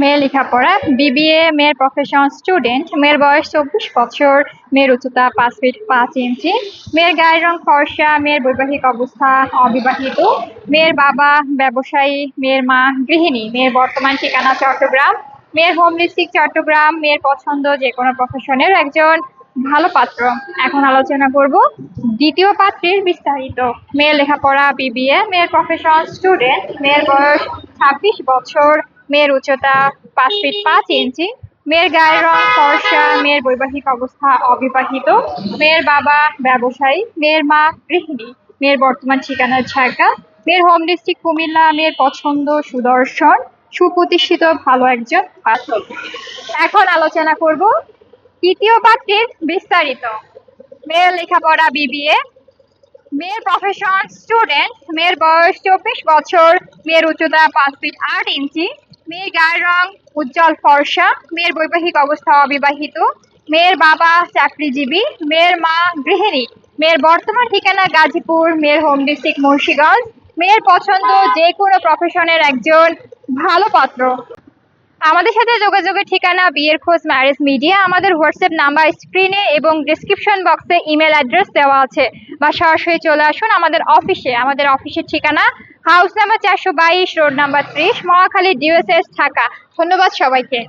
মেয়ের লেখাপড়া বিবিএ মেয়ের প্রফেশন স্টুডেন্ট মেয়ের বয়স চব্বিশ বছর, মেয়ের উচ্চতা পাঁচ ফিট পাঁচ ইঞ্চি মেয়ের গায়ের রং ফর্সা, মেয়ের বৈবাহিক অবস্থা অবিবাহিত, মেয়ের বাবা ব্যবসায়ী, মেয়ের মা গৃহিণী, মেয়ের বর্তমান ঠিকানা চট্টগ্রাম, মেয়ের হোম ডিস্ট্রিক্ট চট্টগ্রাম, মেয়ের পছন্দ যে কোনো প্রফেশনের একজন ভালো পাত্র। এখন আলোচনা করব দ্বিতীয় পাত্রীর বিস্তারিত। মেয়ের লেখাপড়া বিবিএ মেয়ের প্রফেশন স্টুডেন্ট মেয়ের বয়স ছাব্বিশ বছর মেয়ের উচ্চতা পাঁচ ফিট পাঁচ ইঞ্চি মেয়ের গায়ের রং ফর্সা মেয়ের বৈবাহিক অবস্থা অবিবাহিত মেয়ের বাবা ব্যবসায়ী মেয়ের মা গৃহিণী মেয়ের বর্তমান ঠিকানা ঢাকা মেয়ের হোম ডিস্ট্রিক্ট কুমিল্লা মেয়ের পছন্দ সুদর্শন সুপ্রতিষ্ঠিত ভালো একজন পাত্র এখন আলোচনা করব তৃতীয় পাত্রীর বিস্তারিত। মেয়ের লেখাপড়া বিবিএ মেয়ের প্রফেশন স্টুডেন্ট মেয়ের বয়স চব্বিশ বছর মেয়ের উচ্চতা পাঁচ ফিট আট ইঞ্চি মেয়ের গায়ের রং উজ্জ্বল ফর্সা, মেয়ের বৈবাহিক অবস্থা অবিবাহিত, মেয়ের বাবা চাকরিজীবী, মেয়ের মা গৃহিণী, মেয়ের বর্তমান ঠিকানা গাজীপুর, মেয়ের হোম ডিস্ট্রিক্ট মুন্সিগঞ্জ, মেয়ের পছন্দ যে কোনো প্রফেশনের একজন ভালো পাত্র। আমাদের সাথে যোগাযোগের ঠিকানা বিয়ের খোঁজ ম্যারেজ মিডিয়া আমাদের হোয়াটসঅ্যাপ নাম্বার স্ক্রিনে এবং ডিসক্রিপশন বক্সে ইমেল অ্যাড্রেস দেওয়া আছে। বা সরাসরি চলে আসুন আমাদের অফিসে আমাদের অফিসের ঠিকানা হাউস নাম্বার চারশো বাইশ রোড নাম্বার ত্রিশ মহাখালী ডিউএসএস ঢাকা। ধন্যবাদ সবাইকে।